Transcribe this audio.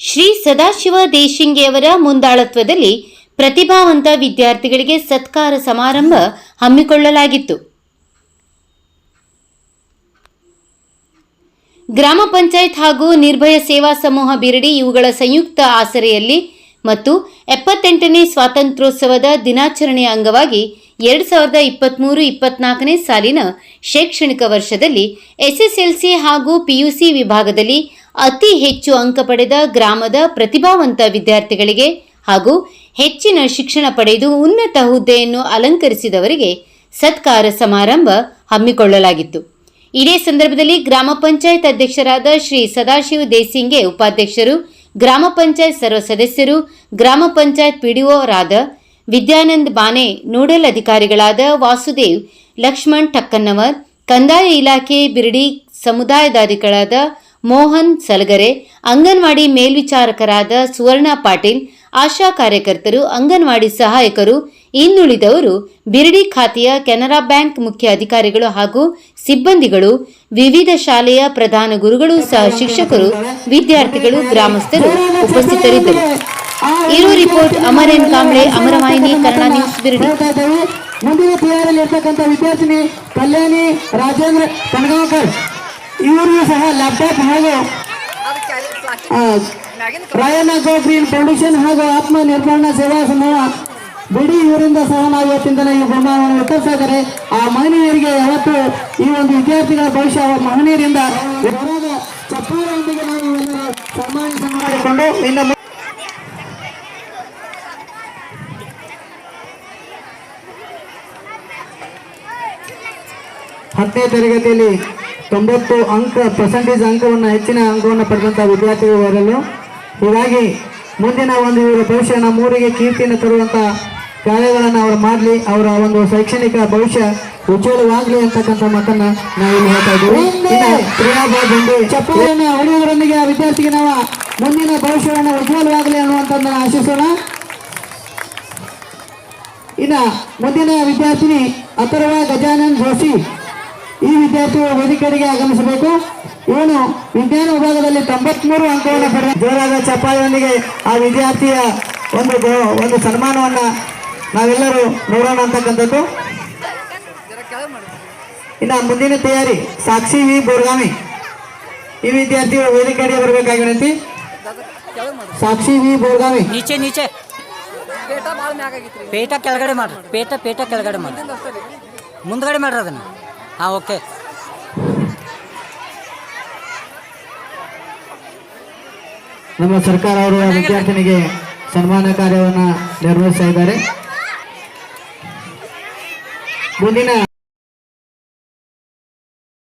ಸದಾಶಿವ ದೇಶಿಂಗೆಯವರ ಮುಂದಾಳತ್ವದಲ್ಲಿ ಪ್ರತಿಭಾವಂತ ವಿದ್ಯಾರ್ಥಿಗಳಿಗೆ ಸತ್ಕಾರ ಸಮಾರಂಭ ಹಮ್ಮಿಕೊಳ್ಳಲಾಗಿತ್ತು. ಗ್ರಾಮ ಪಂಚಾಯತ್ ಹಾಗೂ ನಿರ್ಭಯ ಸೇವಾ ಸಮೂಹ ಬಿರಡಿ ಇವುಗಳ ಸಂಯುಕ್ತ ಆಸರೆಯಲ್ಲಿ ಮತ್ತು ಎಪ್ಪತ್ತೆಂಟನೇ ಸ್ವಾತಂತ್ರ್ಯೋತ್ಸವದ ದಿನಾಚರಣೆಯ ಅಂಗವಾಗಿ ಎರಡು ಸಾವಿರದ ಇಪ್ಪತ್ತ್ಮೂರು ಇಪ್ಪತ್ನಾಲ್ಕನೇ ಸಾಲಿನ ಶೈಕ್ಷಣಿಕ ವರ್ಷದಲ್ಲಿ ಎಸ್ಎಸ್ಎಲ್ಸಿ ಹಾಗೂ ಪಿಯುಸಿ ವಿಭಾಗದಲ್ಲಿ ಅತಿ ಹೆಚ್ಚು ಅಂಕ ಪಡೆದ ಗ್ರಾಮದ ಪ್ರತಿಭಾವಂತ ವಿದ್ಯಾರ್ಥಿಗಳಿಗೆ ಹಾಗೂ ಹೆಚ್ಚಿನ ಶಿಕ್ಷಣ ಪಡೆದು ಉನ್ನತ ಹುದ್ದೆಯನ್ನು ಅಲಂಕರಿಸಿದವರಿಗೆ ಸತ್ಕಾರ ಸಮಾರಂಭ ಹಮ್ಮಿಕೊಳ್ಳಲಾಗಿತ್ತು. ಇದೇ ಸಂದರ್ಭದಲ್ಲಿ ಗ್ರಾಮ ಪಂಚಾಯತ್ ಅಧ್ಯಕ್ಷರಾದ ಶ್ರೀ ಸದಾಶಿವ ದೇಸಿಂಗೆ ಉಪಾಧ್ಯಕ್ಷರು, ಗ್ರಾಮ ಪಂಚಾಯತ್ ಸರ್ವ ಸದಸ್ಯರು, ಗ್ರಾಮ ಪಂಚಾಯತ್ ಪಿಡಿಒರಾದ ವಿದ್ಯಾನಂದ್ ಬಾನೆ ನೋಡಲ್ ಅಧಿಕಾರಿಗಳಾದ ವಾಸುದೇವ್, ಲಕ್ಷ್ಮಣ್ ಠಕ್ಕನ್ನವರ್ ಕಂದಾಯ ಇಲಾಖೆ ಬಿರಡಿ ಸಮುದಾಯದಾಧಿಗಳಾದ ಮೋಹನ್ ಸಲಗರೆ, ಅಂಗನವಾಡಿ ಮೇಲ್ವಿಚಾರಕರಾದ ಸುವರ್ಣ ಪಾಟೀಲ್, ಆಶಾ ಕಾರ್ಯಕರ್ತರು, ಅಂಗನವಾಡಿ ಸಹಾಯಕರು, ಇನ್ನುಳಿದವರು ಬಿರಡಿ ಖಾತೆಯ ಕೆನರಾ ಬ್ಯಾಂಕ್ ಮುಖ್ಯ ಅಧಿಕಾರಿಗಳು ಹಾಗೂ ಸಿಬ್ಬಂದಿಗಳು, ವಿವಿಧ ಶಾಲೆಯ ಪ್ರಧಾನ ಗುರುಗಳು ಸಹ ಶಿಕ್ಷಕರು, ವಿದ್ಯಾರ್ಥಿಗಳು, ಗ್ರಾಮಸ್ಥರು ಉಪಸ್ಥಿತರಿದ್ದರು. ಇರೋ ರಿಪೋರ್ಟ್, ಅಮರೇನ್ ಕಾಂಬ್ಳೆ, ಅಮರವಾಹಿನಿ, ಕನ್ನಡ ನ್ಯೂಸ್ ಬಿರಡಿ. ಮುಂದಿನ ಇರ್ತಕ್ಕಂಥ ವಿದ್ಯಾರ್ಥಿನಿ ಕಲ್ಯಾಣಿ ರಾಜೇಂದ್ರ ಕನಗಾಂಕರ್ ಇವರಿಗೂ ಸಹ ಲ್ಯಾಪ್ಟಾಪ್ ಹಾಗೂ ಆ, ರಾಯಣ್ಣ ಗೋ ಗ್ರೀನ್ ಫೌಂಡೇಶನ್ ಹಾಗೂ ಆತ್ಮ ನಿರ್ಮಾಣ ಸೇವಾ ಸಮೂಹ ಬಿಡಿ ಇವರಿಂದ ಸಹ ನಾವು ಇವತ್ತಿಂದ ಈ ಬಹುಮಾನವನ್ನು ವಿತರಿಸ್ತಾ ಇದ್ದಾರೆ. ಆ ಮಹನೀಯರಿಗೆ ಯಾವತ್ತು ಈ ಒಂದು ವಿದ್ಯಾರ್ಥಿಗಳ ಭವಿಷ್ಯ ಮಹನೀಯರಿಂದ ನಾವು ಸನ್ಮಾನಿಸ ಮಾಡಿಕೊಂಡು ಇನ್ನು ಹತ್ತನೇ ತರಗತಿಯಲ್ಲಿ ತೊಂಬತ್ತು ಅಂಕ ಪರ್ಸೆಂಟೇಜ್ ಅಂಕವನ್ನು ಹೆಚ್ಚಿನ ಅಂಕವನ್ನು ಪಡೆದಂಥ ವಿದ್ಯಾರ್ಥಿಗಳು ಬರಲು ಹೀಗಾಗಿ ಮುಂದಿನ ಒಂದು ಇವರ ಭವಿಷ್ಯ ನಮ್ಮ ಊರಿಗೆ ಕೀರ್ತಿಯನ್ನು ತರುವಂಥ ಕಾರ್ಯಗಳನ್ನು ಅವರು ಮಾಡಲಿ ಅವರ ಒಂದು ಶೈಕ್ಷಣಿಕ ಭವಿಷ್ಯ ಉಜ್ವಲವಾಗಲಿ ಅಂತಕ್ಕಂಥ ಮಾತನ್ನ ನಾವು ಇಲ್ಲಿ ಹೇಳ್ತಾ ಇದ್ದೀವಿ. ಚಪ್ಪಾಳೆಯನ್ನು ಹೊಡೆಯುವುದರೊಂದಿಗೆ ಆ ವಿದ್ಯಾರ್ಥಿಗೆ ನಾವು ಮುಂದಿನ ಭವಿಷ್ಯವನ್ನು ಉಜ್ವಲವಾಗಲಿ ಅನ್ನುವಂಥದ್ದನ್ನು ಆಶಿಸೋಣ. ಇನ್ನ ಮುಂದಿನ ವಿದ್ಯಾರ್ಥಿನಿ ಅಥರ್ವ ಗಜಾನಂದ್ ಜೋಶಿ. ಈ ವಿದ್ಯಾರ್ಥಿಗಳು ವೇದಿಕೆಗೆ ಆಗಮಿಸಬೇಕು. ಇವನು ವಿಜ್ಞಾನ ವಿಭಾಗದಲ್ಲಿ ತೊಂಬತ್ಮೂರು ಅಂಕವನ್ನು ಪಡೆದ ಜೋರಾದ ಚಪ್ಪಾಳೆಯೊಂದಿಗೆ ಆ ವಿದ್ಯಾರ್ಥಿಯ ಒಂದು ಒಂದು ಸನ್ಮಾನವನ್ನು ನಾವೆಲ್ಲರೂ ನೋಡೋಣ ಅಂತಕ್ಕಂಥದ್ದು. ಇನ್ನು ಮುಂದಿನ ತಯಾರಿ, ಸಾಕ್ಷಿ ವಿ ಬೋರ್ಗಾಮಿ. ಈ ವಿದ್ಯಾರ್ಥಿಗಳು ವೇದಿಕೆಗೆ ಬರಬೇಕಾಗಿ ವಿನಂತಿ. ಸಾಕ್ಷಿ ವಿ ಬೋರ್ಗಾಮಿ. ನೀಚೆ ನೀಚೆ. ಪೇಟ ಕೆಳಗಡೆ ಮಾಡ್ರಿ. ಪೇಟ ಪೇಟ ಕೆಳಗಡೆ ಮಾಡ್ರಿ. ಮುಂದ್ಗಡೆ ಮಾಡ್ರಿ ಅದನ್ನ. ಹಾಂ ಓಕೆ. ನಮ್ಮ ಸರ್ಕಾರ ಅವರು ವಿದ್ಯಾರ್ಥಿನಿಗೆ ಸನ್ಮಾನ ಕಾರ್ಯವನ್ನು ನಿರ್ವಹಿಸ್ತಾ ಇದ್ದಾರೆ. ಮುಂದಿನ